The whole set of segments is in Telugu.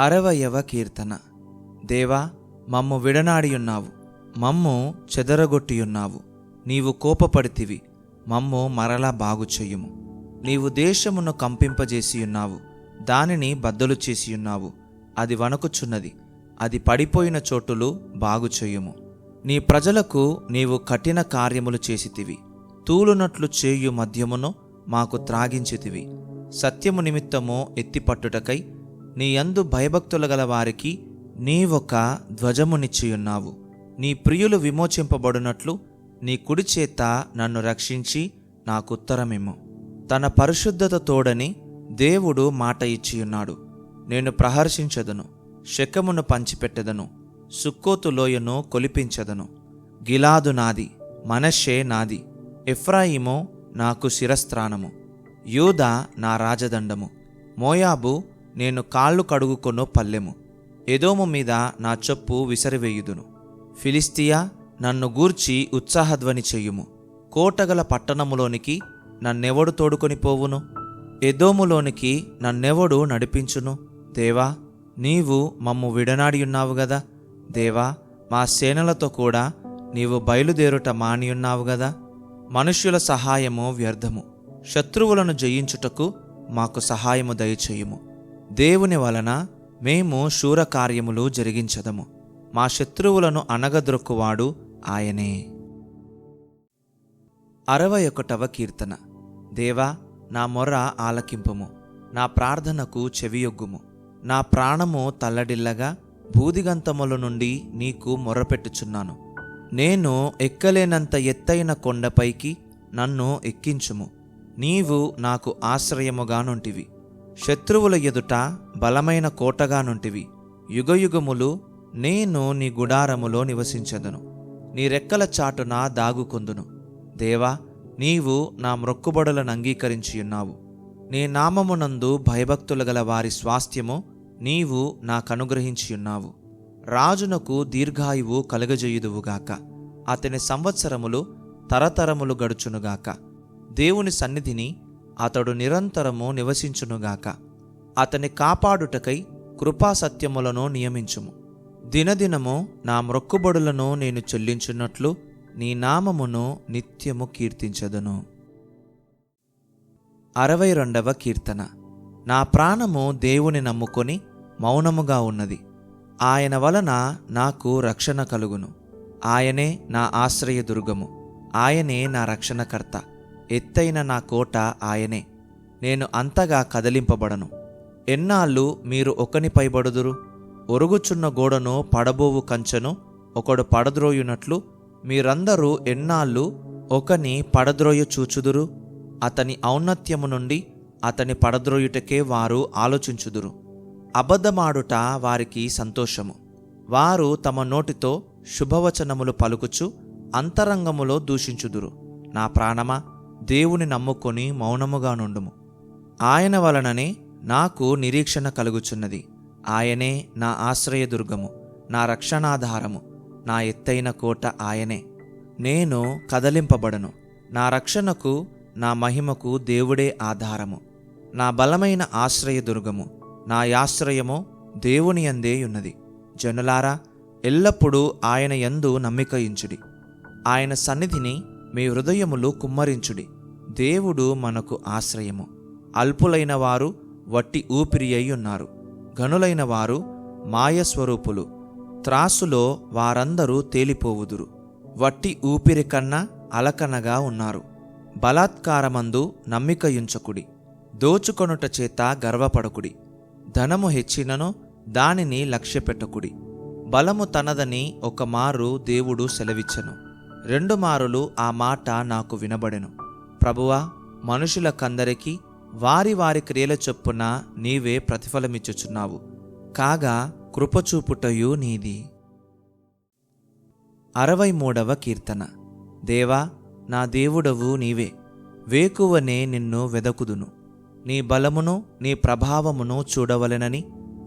అరవయవ కీర్తన. దేవా మమ్ము విడనాడియున్నావు. మమ్ము చెదరగొట్టియున్నావు. నీవు కోపపడితివి. మమ్ము మరలా బాగు చెయ్యుము నీవు దేశమును కంపింపజేసియున్నావు. దానిని బద్దలు చేసియున్నావు. అది వణకుచున్నది. అది పడిపోయిన చోటులు బాగు చెయ్యుము నీ ప్రజలకు నీవు కఠిన కార్యములు చేసితివి. తూలునట్లు చేయు మద్యమును మాకు త్రాగించితివి. సత్యము నిమిత్తము ఎత్తిపట్టుటకై నీ యందు భయభక్తులు గల వారికి నీ ఒక ధ్వజమునిచ్చియున్నావు. నీ ప్రియులు విమోచింపబడినట్లు నీ కుడి చేత నన్ను రక్షించి నాకుత్తరమిమ్ము. తన పరిశుద్ధత తోడని దేవుడు మాట ఇచ్చియున్నాడు. నేను ప్రహర్షించదను శకమును పంచిపెట్టెదను సుక్కోతు లోయను కొలిపించదను. గిలాదు నాది మనషే నాది ఎఫ్రాయిము నాకు శిరస్త్రాణము యూదా నా రాజదండము మోయాబు నేను కాళ్ళు కడుగుకొను పల్లెము. ఎదోము మీద నా చెప్పు విసరివేయుదును. ఫిలిస్తియా నన్ను గూర్చి ఉత్సాహధ్వని చెయ్యుము కోటగల పట్టణములోనికి నన్నెవడు తోడుకొని పోవును? ఎదోములోనికి నన్నెవడు నడిపించును? దేవా నీవు మమ్ము విడనాడియున్నావు గదా? దేవా మా సేనలతో కూడా నీవు బయలుదేరుట మానియున్నావు గదా? మనుష్యుల సహాయము వ్యర్థము. శత్రువులను జయించుటకు మాకు సహాయము దయచేయుము. దేవుని వలన మేము శూరకార్యములు జరిగించదము. మా శత్రువులను అనగద్రొక్కువాడు ఆయనే. అరవై ఒకటవ కీర్తన. దేవా నా మొర్ర ఆలకింపము. నా ప్రార్థనకు చెవియొగ్గుము. నా ప్రాణము తల్లడిల్లగా భూదిగంతముల నుండి నీకు మొర్రపెట్టుచున్నాను నేను ఎక్కలేనంత ఎత్తైన కొండపైకి నన్ను ఎక్కించుము. నీవు నాకు ఆశ్రయముగానుంటివి. శత్రువుల ఎదుట బలమైన కోటగానుంటివి యుగయుగములు నేను నీ గుడారములో నివసించదును. నీ రెక్కల చాటున దాగుకొందును. దేవా నీవు నా మ్రొక్కుబడులను అంగీకరించియున్నావు నీ నామమునందు భయభక్తులు గల వారి స్వాస్థ్యము నీవు నాకనుగ్రహించియున్నావు రాజునకు దీర్ఘాయువు కలుగజేయుదువుగాక అతని సంవత్సరములు తరతరములు గడుచునుగాక. దేవుని సన్నిధిని అతడు నిరంతరము నివసించునుగాక. అతని కాపాడుటకై కృపాసత్యములను నియమించుము. దినదినము నా మ్రొక్కుబడులను నేను చెల్లించున్నట్లు నీ నామమును నిత్యము కీర్తించదును. అరవై రెండవ కీర్తన. నా ప్రాణము దేవుని నమ్ముకొని మౌనముగా ఉన్నది. ఆయన వలన నాకు రక్షణ కలుగును. ఆయనే నా ఆశ్రయదుర్గము. ఆయనే నా రక్షణకర్త. ఎత్తైన నా కోట ఆయనే. నేను అంతగా కదిలింపబడను. ఎన్నాళ్ళు మీరు ఒకనిపై బడుదురు ఒరుగుచున్న గోడను పడబోవు కంచెను ఒకడు పడద్రోయునట్లు మీరందరూ ఎన్నాళ్ళు ఒకని పడద్రోయ చూచుదురు? అతని ఔన్నత్యము నుండి అతని పడద్రోయుటకే వారు ఆలోచించుదురు. అబద్ధమాడుట వారికి సంతోషము. వారు తమ నోటితో శుభవచనములు పలుకుచు అంతరంగములో దూషించుదురు. నా ప్రాణమా? దేవుని నమ్ముకొని మౌనముగా నుండుము. ఆయన వలననే నాకు నిరీక్షణ కలుగుచున్నది. ఆయనే నా ఆశ్రయదుర్గము నా రక్షణాధారము నా ఎత్తైన కోట ఆయనే. నేను కదలింపబడను. నా రక్షణకు నా మహిమకు దేవుడే ఆధారము. నా బలమైన ఆశ్రయదుర్గము నా యాశ్రయము దేవుని యందే ఉన్నది. జనులారా ఎల్లప్పుడూ ఆయన యందు నమ్మికయించుడి. ఆయన సన్నిధిని మీ హృదయములు కుమ్మరించుడి. దేవుడు మనకు ఆశ్రయము. అల్పులైన వారు వట్టి ఊపిరి అయి ఉన్నారు గనులైన వారు మాయస్వరూపులు. త్రాసులో వారందరూ తేలిపోవుదురు. వట్టి ఊపిరి కన్నా అలకనగా ఉన్నారు. బలాత్కారమందు నమ్మికయుంచకుడి. దోచుకొనుట చేత గర్వపడకుడి. ధనము హెచ్చినను దానిని లక్ష్యపెట్టకుడి. బలము తనదని ఒక మారు దేవుడు సెలవిచ్చను. రెండు మారులు ఆ మాట నాకు వినబడెను. ప్రభువా మనుషులకందరికీ వారి వారి క్రియల చొప్పున నీవే ప్రతిఫలమిచ్చుచున్నావు. కాగా కృపచూపుటయు నీది. అరవై మూడవ కీర్తన. దేవా నా దేవుడవు నీవే. వేకువనే నిన్ను వెదకుదును. నీ బలమును నీ ప్రభావమును చూడవలెనని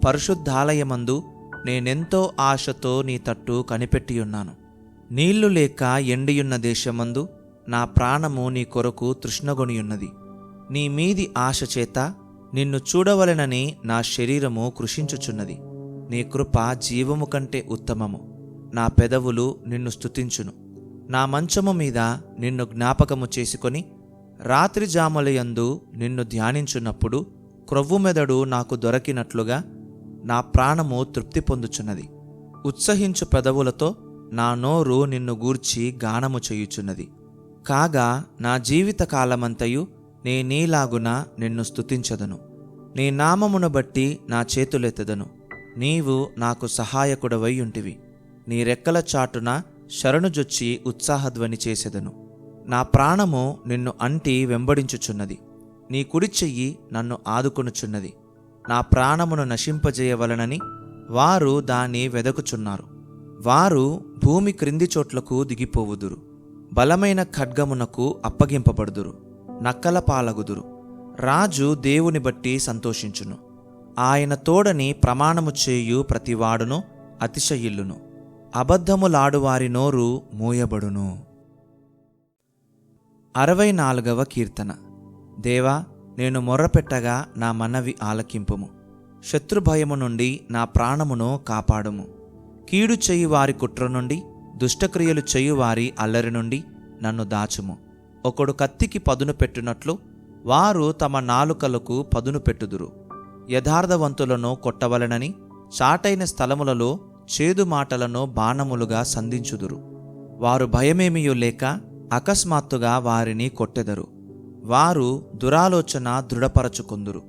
పరిశుద్ధాలయమందు నేనెంతో ఆశతో నీ తట్టు కనిపెట్టియున్నాను. నీళ్ళు లేక ఎండియున్న దేశమందు నా ప్రాణము నీ కొరకు తృష్ణగొనియున్నది. నీ మీది ఆశ చేత నిన్ను చూడవలెనని నా శరీరము కృషించుచున్నది. నీ కృప జీవము కంటే ఉత్తమము. నా పెదవులు నిన్ను స్తుతించును. నా మంచము మీద నిన్ను జ్ఞాపకము చేసుకొని రాత్రి జాములయందు నిన్ను ధ్యానించున్నప్పుడు క్రొవ్వుమెదడు నాకు దొరికినట్లుగా నా ప్రాణము తృప్తి పొందుచున్నది. ఉత్సహించు పెదవులతో నా నోరు నిన్ను గూర్చి గానము చేయుచున్నది. కాగా నా జీవిత కాలమంతయు నీ నీలాగున నిన్ను స్థుతించదను నీ నామమును బట్టి నా చేతులెత్తదను. నీవు నాకు సహాయకుడవై ఉంటివి నీ రెక్కల చాటున శరణుజొచ్చి ఉత్సాహధ్వని చేసెదను. నా ప్రాణము నిన్ను అంటి వెంబడించుచున్నది. నీ కుడి చెయ్యి నన్ను ఆదుకొనుచున్నది. నా ప్రాణమును నశింపజేయవలనని వారు దాన్ని వెదకుచున్నారు. వారు భూమి క్రింది చోట్లకు దిగిపోవుదురు. బలమైన ఖడ్గమునకు అప్పగింపబడుదురు. నక్కల పాలగుదురు. రాజు దేవుని బట్టి సంతోషించును. ఆయన తోడని ప్రమాణము చేయు ప్రతివాడును అతిశయిల్లును. అబద్ధములాడువారి నోరు మూయబడును. అరవై నాలుగవ కీర్తన. దేవా నేను మొర్రపెట్టగా నా మనవి ఆలకింపుము. శత్రుభయము నుండి నా ప్రాణమును కాపాడుము. కీడు చెయ్యి వారి కుట్ర నుండి దుష్టక్రియలు చేయువారి అల్లరి నుండి నన్ను దాచుము. ఒకడు కత్తికి పదును పెట్టినట్లు వారు తమ నాలుకలకు పదును పెట్టుదురు. యథార్థవంతులను కొట్టవలనని చాటైన స్థలములలో చేదు మాటలను బాణములుగా సంధించుదురు. వారు భయమేమియో లేక అకస్మాత్తుగా వారిని కొట్టెదరు. వారు దురాలోచన దృఢపరచుకుందురు.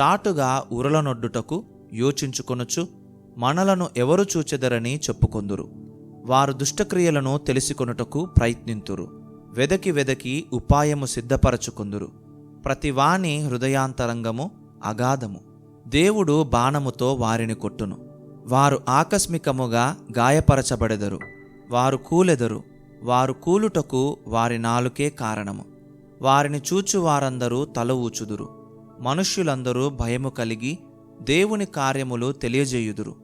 చాటుగా ఉరలనొడ్డుటకు యోచించుకొనుచు మనలను ఎవరు చూచెదరని చెప్పుకొందురు. వారు దుష్టక్రియలను తెలుసుకొనుటకు ప్రయత్నింతురు. వెదకి వెదకి ఉపాయము సిద్ధపరచుకుందురు. ప్రతివాని హృదయాంతరంగము అగాధము. దేవుడు బాణముతో వారిని కొట్టును. వారు ఆకస్మికముగా గాయపరచబడెదరు. వారు కూలెదరు. వారు కూలుటకు వారి నాలుకే కారణము. వారిని చూచు వారందరూ తల ఊచుదురు మనుష్యులందరూ భయము కలిగి దేవుని కార్యములు తెలియజేయుదురు.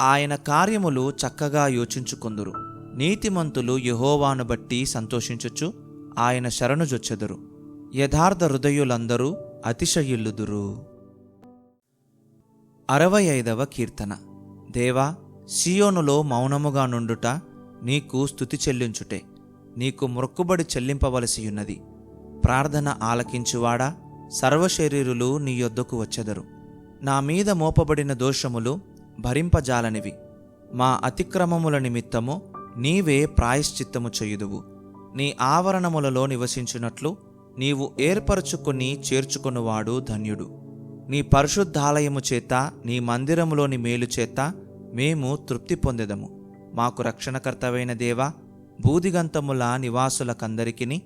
ఆయన కార్యములు చక్కగా యోచించుకొందురు. నీతిమంతులు యహోవాను బట్టి సంతోషించుచు ఆయన శరణుజొచ్చెదరు యథార్థ హృదయులందరూ అతిశయుల్లుదురు. అరవై ఐదవ కీర్తన. దేవా సియోనులో మౌనముగా నుండుట నీకు స్థుతి చెల్లించుటే. నీకు మొక్కుబడి చెల్లింపవలసియున్నది. ప్రార్థన ఆలకించువాడా? సర్వశరీరులు నీ యొద్దకు వచ్చెదరు. నా మీద మోపబడిన దోషములు భరింపజాలనివి. మా అతిక్రమముల నిమిత్తము నీవే ప్రాయశ్చిత్తము చేయుదువు. నీ ఆవరణములలో నివసించినట్లు నీవు ఏర్పరచుకుని చేర్చుకునివాడు ధన్యుడు. నీ పరిశుద్ధాలయము చేత నీ మందిరములోని మేలు చేత మేము తృప్తి పొందెదము. మాకు రక్షణకర్తవైన దేవా బూదిగంతముల నివాసులకందరికిని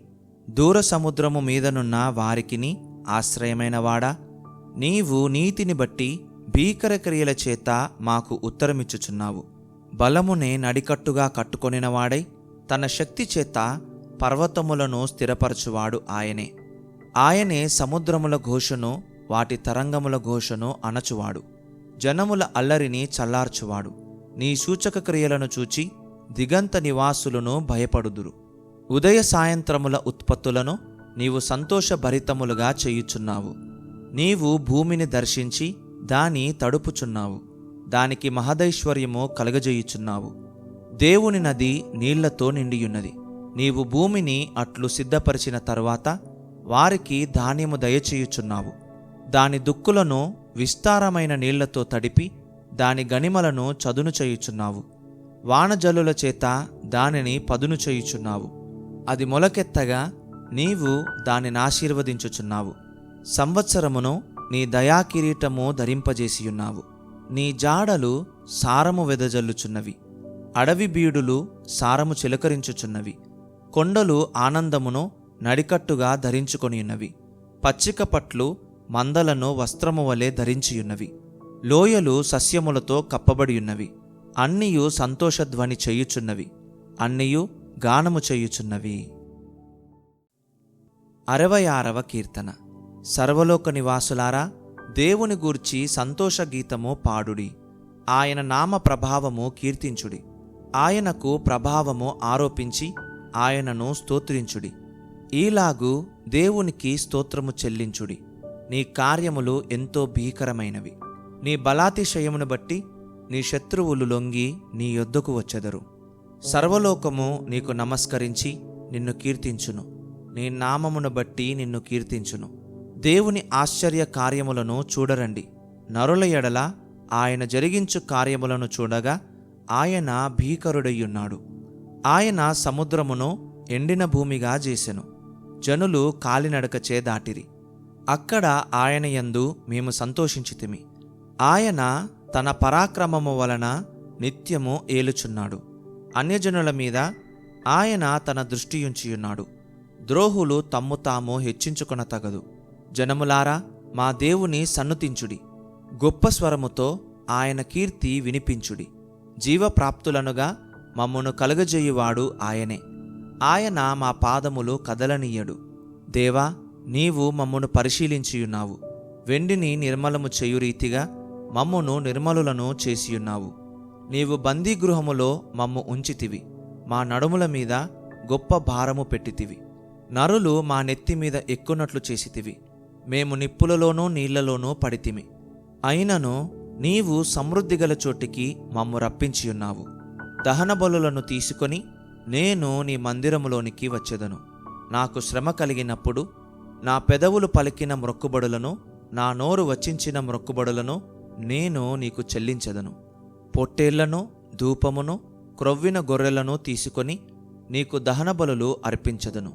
దూర సముద్రము మీదనున్న వారికిని ఆశ్రయమైన వాడా నీవు నీతిని బట్టి భీకర క్రియల చేత మాకు ఉత్తరమిచ్చుచున్నావు. బలమునే నడికట్టుగా కట్టుకొనినవాడై తన శక్తి చేత పర్వతములను స్థిరపరచువాడు ఆయనే. ఆయనే సముద్రముల ఘోషను వాటి తరంగముల ఘోషను అణచువాడు జనముల అల్లరిని చల్లార్చువాడు. నీ సూచక క్రియలను చూచి దిగంత నివాసులను భయపడుదురు. ఉదయ సాయంత్రముల ఉత్పత్తులను నీవు సంతోషభరితములుగా చేయుచున్నావు. నీవు భూమిని దర్శించి దాని తడుపుచున్నావు. దానికి మహదైశ్వర్యము కలగజేయుచున్నావు. దేవుని నది నీళ్ళతో నిండియున్నది. నీవు భూమిని అట్లు సిద్ధపరిచిన తర్వాత వారికి ధాన్యము దయచేయుచున్నావు. దాని దుక్కులను విస్తారమైన నీళ్ళతో తడిపి దాని గనిమలను చదును చేయుచున్నావు. వానజల్లుల చేత దానిని పదును చేయుచున్నావు. అది మొలకెత్తగా నీవు దానిని ఆశీర్వదించుచున్నావు. సంవత్సరమును నీ దయాకిరీటము ధరింపజేసియున్నావు. నీ జాడలు సారము వెదజల్లుచున్నవి. అడవి బీడులు సారము చిలకరించుచున్నవి. కొండలు ఆనందమును నడికట్టుగా ధరించుకొనియున్నవి. పచ్చిక పట్లు మందలను వస్త్రము వలె ధరించియున్నవి. లోయలు సస్యములతో కప్పబడియున్నవి. అన్నియు సంతోషధ్వని చేయుచున్నవి. అన్నియు గానము చేయుచున్నవి. అరవై ఆరవ కీర్తన. సర్వలోక నివాసులారా దేవుని గూర్చి సంతోష గీతము పాడుడి. ఆయన నామ ప్రభావము కీర్తించుడి. ఆయనకు ప్రభావము ఆరోపించి ఆయనను స్తోత్రించుడి. ఈలాగు దేవునికి స్తోత్రము చెల్లించుడి. నీ కార్యములు ఎంతో భీకరమైనవి. నీ బలాతిశయమును బట్టి నీ శత్రువులు లొంగి నీ యొద్దకు వచ్చెదరు. సర్వలోకము నీకు నమస్కరించి నిన్ను కీర్తించును. నీ నామమును బట్టి నిన్ను కీర్తించును. దేవుని ఆశ్చర్య కార్యములను చూడరండి. నరుల ఎడల ఆయన జరిగించు కార్యములను చూడగా ఆయన భీకరుడయ్యున్నాడు. ఆయన సముద్రమును ఎండిన భూమిగా చేసెను. జనులు కాలినడకచే దాటిరి అక్కడ ఆయన యందు మేము సంతోషించితిమి. ఆయన తన పరాక్రమము వలన నిత్యము ఏలుచున్నాడు. అన్యజనుల మీద ఆయన తన దృష్టియుంచియున్నాడు. ద్రోహులు తమ్ము తాము హెచ్చించుకొన తగదు జనములారా మా దేవుని సన్నుతించుడి. గొప్ప స్వరముతో ఆయన కీర్తి వినిపించుడి. జీవప్రాప్తులనుగా మమ్మను కలుగజేయువాడు ఆయనే. ఆయన మా పాదములు కదలనీయడు. దేవా నీవు మమ్మను పరిశీలించియున్నావు. వెండిని నిర్మలము చేయు రీతిగా మమ్మును నిర్మలులను చేసియున్నావు. నీవు బందీగృహములో మమ్ము ఉంచితివి. మా నడుముల మీద గొప్ప భారము పెట్టితివి. నరులు మా నెత్తి మీద ఎక్కునట్లు చేసితివి. మేము నిప్పులలోనూ నీళ్ళలోనూ పడితిమి. అయినను నీవు సమృద్ధిగల చోటికి మమ్ము రప్పించియున్నావు. దహన బలులను తీసుకొని నేను నీ మందిరములోనికి వచ్చేదను. నాకు శ్రమ కలిగినప్పుడు నా పెదవులు పలికిన మ్రొక్కుబడులను నా నోరు వచ్చించిన మ్రొక్కుబడులను నేను నీకు చెల్లించదను. పొట్టేళ్ళను ధూపమును క్రొవ్విన గొర్రెలను తీసుకొని నీకు దహన బలులు అర్పించదను.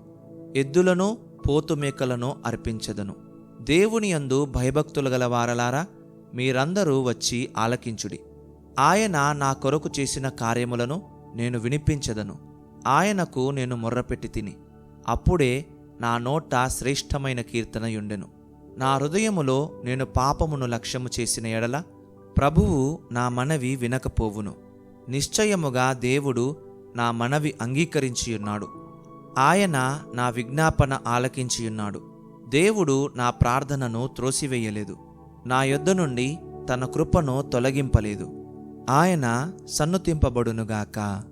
ఎద్దులను పోతుమేకలను అర్పించదను. దేవుని యందు భయభక్తులు గల వారలారా మీరందరూ వచ్చి ఆలకించుడి. ఆయన నా కొరకు చేసిన కార్యములను నేను వినిపించదను. ఆయనకు నేను మొర్రపెట్టి తిని. అప్పుడే నా నోట శ్రేష్టమైన కీర్తనయుండెను నా హృదయములో నేను పాపమును లక్ష్యము చేసిన ఎడల ప్రభువు నా మనవి వినకపోవును. నిశ్చయముగా దేవుడు నా మనవి అంగీకరించియున్నాడు. ఆయన నా విజ్ఞాపన ఆలకించియున్నాడు. దేవుడు నా ప్రార్థనను త్రోసివేయలేదు. నా యొద్ద నుండి తన కృపను తొలగింపలేదు. ఆయన సన్నుతింపబడునుగాక.